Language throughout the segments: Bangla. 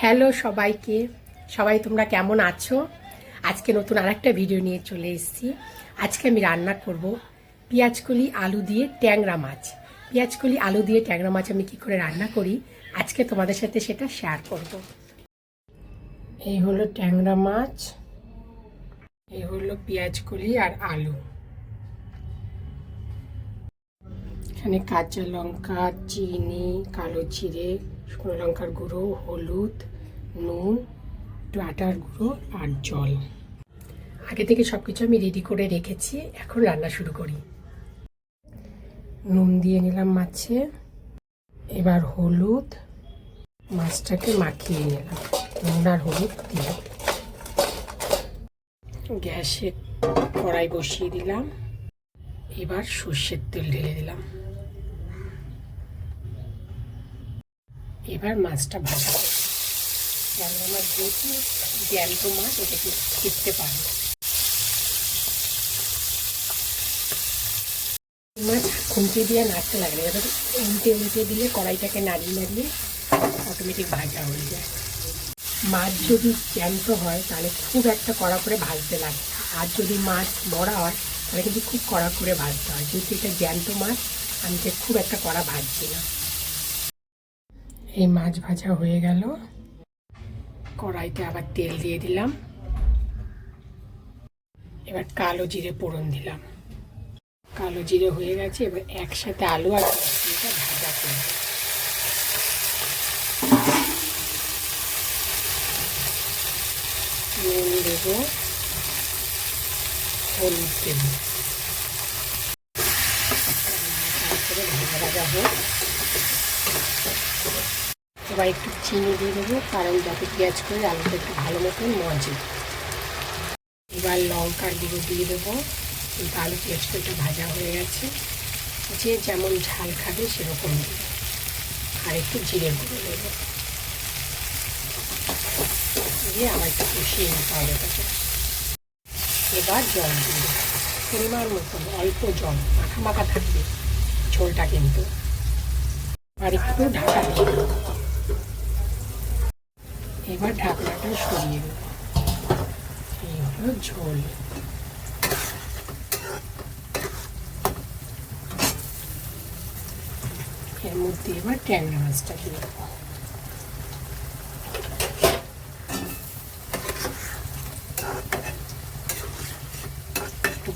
হ্যালো সবাইকে। সবাই তোমরা কেমন আছো? আজকে নতুন আরেকটা ভিডিও নিয়ে চলে এসেছি। আজকে আমি রান্না করব পেঁয়াজকলি আলু দিয়ে ট্যাংরা মাছ। পেঁয়াজকলি আলু দিয়ে ট্যাংরা মাছ আমি কি করে রান্না করি? আজকে তোমাদের সাথে সেটা শেয়ার করব। এই হলো ট্যাংরা মাছ, এই হলো পেঁয়াজকলি আর আলু। এখানে কাঁচা লঙ্কা, চিনি, কালো জিরে শুকনো লঙ্কার গুঁড়ো, হলুদ, নুন একটু আটার গুঁড়ো আর জল। আগে থেকে সব কিছু আমি রেডি করে রেখেছি, এখন রান্না শুরু করি। নুন দিয়ে নিলাম মাছে, এবার হলুদ, মাছটাকে মাখিয়ে নিলাম। নুন আর হলুদ দিয়ে। গ্যাসে কড়াই বসিয়ে দিলাম। এবার সর্ষের তেল ঢেলে দিলাম। এবার মাছটা ভাজা করব মাছ যেহেতু জ্যান্ত মাছ ওটাকে খেতে পারে মাছ খুন্তি দিয়ে নাড়তে লাগলে এবার উল্টে উল্টে দিলে কড়াইটাকে নাড়িয়ে নাড়িয়ে অটোমেটিক ভাজা হয়ে যায়। মাছ যদি জ্যান্ত হয়, তাহলে খুব একটা কড়া করে ভাজতে লাগে আর যদি মাছ মরা হয়, তাহলে কিন্তু খুব কড়া করে ভাজতে হয়। যেহেতু এটা জ্যান্ত মাছ, আমি খুব একটা কড়া ভাজছি না। এই মাছ ভাজা হয়ে গেল। কড়াইতে আবার তেল দিয়ে দিলাম। এবার কালো জিরে পোড়ন দিলাম। কালো জিরে হয়ে গেছে, এবার একসাথে আলু আর ভাজা নুন দেবো, হলুদ দেবো। তারপরে ভাজা ভাজা হোক। এবার একটু চিনি দিয়ে দেবো, কারণ যাতে পেঁয়াজ করে আলুটা একটু ভালো মতন মজে। এবার লঙ্কার গুঁড়ো দিয়ে দেবো। কিন্তু আলু পেঁয়াজটা একটু ভাজা হয়ে গেছে। যে যেমন ঝাল খাবে সেরকম দেবে। আর একটু জিরে গুঁড়ো দেবো। দিয়ে আবার একটু কষিয়ে নিতে হবে এবার জল দিয়ে পরিমাণ মতন অল্প জল, মাখা মাখা থাকবে ঝোলটা কিন্তু। আর একটু ঢাকা দিয়ে এবার ঢাকনাটা সরিয়ে দেব এই হলো ঝোল। এর মধ্যে এবার ট্যাংরা মাছটা দিয়ে দেবো।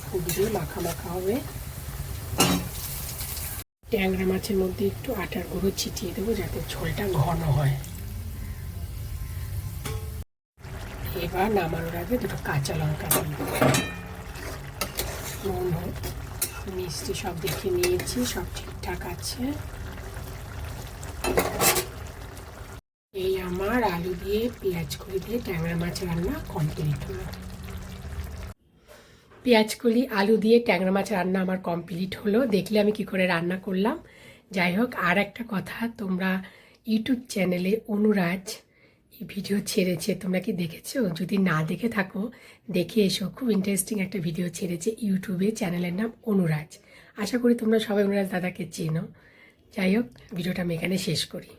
ফুটবে মাখা মাখা হবে। ট্যাংরা মাছের মধ্যে একটু আটার গুঁড়ো ছিটিয়ে দেবো যাতে ঝোলটা ঘন হয়। এবার নামানোর আগে দুটো কাঁচা লঙ্কা দিই নুন মিষ্টি সব দেখে নিয়েছি, সব ঠিকঠাক আছে। এই আমার আলু দিয়ে পেঁয়াজ কলি দিয়ে ট্যাংরা মাছ রান্না কমপ্লিট হলো। পেঁয়াজ আলু দিয়ে ট্যাংরা মাছ রান্না আমার কমপ্লিট হলো। দেখলে আমি কি করে রান্না করলাম। যাই হোক, আর একটা কথা, তোমরা ইউটিউব চ্যানেলে অনুরাজ এই ভিডিও ছেড়েছে, তোমরা কি দেখেছ? যদি না দেখে থাকো, দেখে এসো। খুব ইন্টারেস্টিং একটা ভিডিও ছেড়েছে ইউটিউবে চ্যানেলের নাম অনুরাজ। আশা করি তোমরা সবাই অনুরাজ দাদাকে চেনো। যাই হোক ভিডিওটা আমি এখানে শেষ করি।